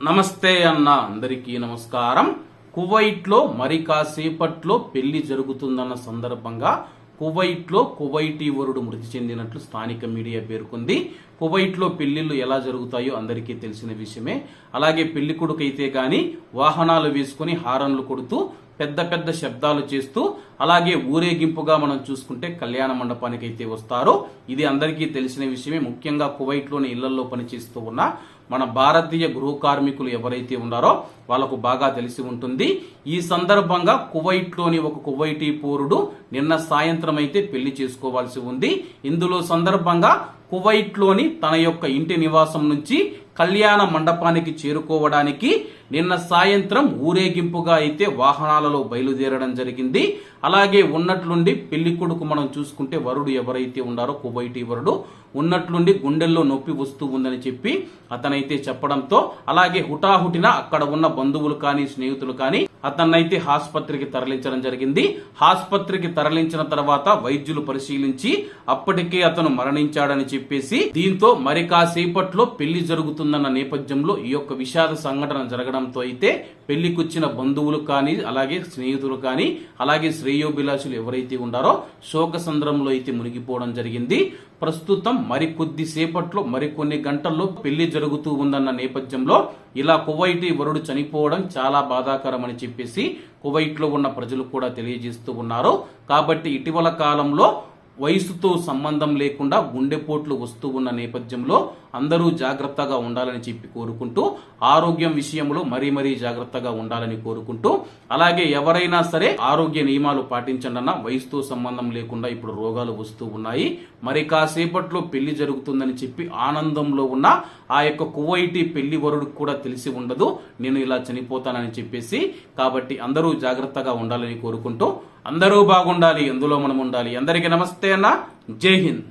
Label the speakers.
Speaker 1: నమస్తే అన్న అందరికీ నమస్కారం. కువైట్లో మరి కాసేపట్లో పెళ్ళి జరుగుతుందన్న సందర్భంగా కువైట్లో కువైటీ వరుడు మృతి చెందినట్లు స్థానిక మీడియా పేర్కొంది. కువైట్లో పెళ్ళిళ్ళు ఎలా జరుగుతాయో అందరికీ తెలిసిన విషయమే. అలాగే పెళ్ళి కొడుకు అయితే గాని వాహనాలు వేసుకుని హారన్లు కొడుతూ పెద్ద పెద్ద శబ్దాలు చేస్తూ అలాగే ఊరేగింపుగా మనం చూసుకుంటే కళ్యాణ మండపానికి అయితే వస్తారు. ఇది అందరికీ తెలిసిన విషయమే. ముఖ్యంగా కువైట్లోని ఇళ్ళలో పనిచేస్తూ ఉన్న మన భారతీయ గృహ కార్మికులు ఎవరైతే ఉన్నారో వాళ్ళకు బాగా తెలిసి ఉంటుంది. ఈ సందర్భంగా కువైట్లోని ఒక కువైటీ పౌరుడు నిన్న సాయంత్రం అయితే పెళ్ళి చేసుకోవాల్సి ఉంది. ఇందులో సందర్భంగా కువైట్లోని తన యొక్క ఇంటి నివాసం నుంచి కళ్యాణ మండపానికి చేరుకోవడానికి నిన్న సాయంత్రం ఊరేగింపుగా అయితే వాహనాలలో బయలుదేరడం జరిగింది. అలాగే ఉన్నట్లుండి పెళ్ళి కొడుకు మనం చూసుకుంటే వరుడు ఎవరైతే ఉన్నారో కువైటీ వరుడు ఉన్నట్లుండి గుండెల్లో నొప్పి వస్తూ ఉందని చెప్పి అతనైతే చెప్పడంతో అలాగే హుటాహుటిన అక్కడ ఉన్న బంధువులు కానీ స్నేహితులు కానీ అతన్నైతే ఆసుపత్రికి తరలించడం జరిగింది. ఆసుపత్రికి తరలించిన తర్వాత వైద్యులు పరిశీలించి అప్పటికే అతను మరణించాడని చెప్పేసి దీంతో మరి కాసేపట్లో పెళ్ళి జరుగుతుంది ఉందన్న నేపథ్యంలో ఈ యొక్క విషాద సంఘటన జరగడంతో అయితే పెళ్ళికొచ్చిన బంధువులు కానీ అలాగే స్నేహితులు కానీ అలాగే శ్రేయోభిలాషులు ఎవరైతే ఉన్నారో శోక సంద్రంలో అయితే మునిగిపోవడం జరిగింది. ప్రస్తుతం మరికొద్ది సేపట్లో మరికొన్ని గంటల్లో పెళ్ళి జరుగుతూ ఉందన్న నేపథ్యంలో ఇలా కువైటి వరుడు చనిపోవడం చాలా బాధాకరమని చెప్పేసి కువైట్లో ఉన్న ప్రజలు కూడా తెలియజేస్తూ ఉన్నారు. కాబట్టి ఇటీవల కాలంలో వయసుతో సంబంధం లేకుండా గుండెపోట్లు వస్తూ ఉన్న నేపథ్యంలో అందరూ జాగ్రత్తగా ఉండాలని చెప్పి కోరుకుంటూ ఆరోగ్యం విషయంలో మరీ మరీ జాగ్రత్తగా ఉండాలని కోరుకుంటూ అలాగే ఎవరైనా సరే ఆరోగ్య నియమాలు పాటించండి అన్న వయసుతో సంబంధం లేకుండా ఇప్పుడు రోగాలు వస్తూ ఉన్నాయి. మరి కాసేపట్లో పెళ్ళి జరుగుతుందని చెప్పి ఆనందంలో ఉన్న ఆ యొక్క కువైటీ పెళ్ళి వరుడికి కూడా తెలిసి ఉండదు. నేను ఇలా చనిపోతానని చెప్పేసి కాబట్టి అందరూ జాగ్రత్తగా ఉండాలని కోరుకుంటూ అందరూ బాగుండాలి ఎందులో మనం ఉండాలి. అందరికీ నమస్తే అన్న. జై హింద్.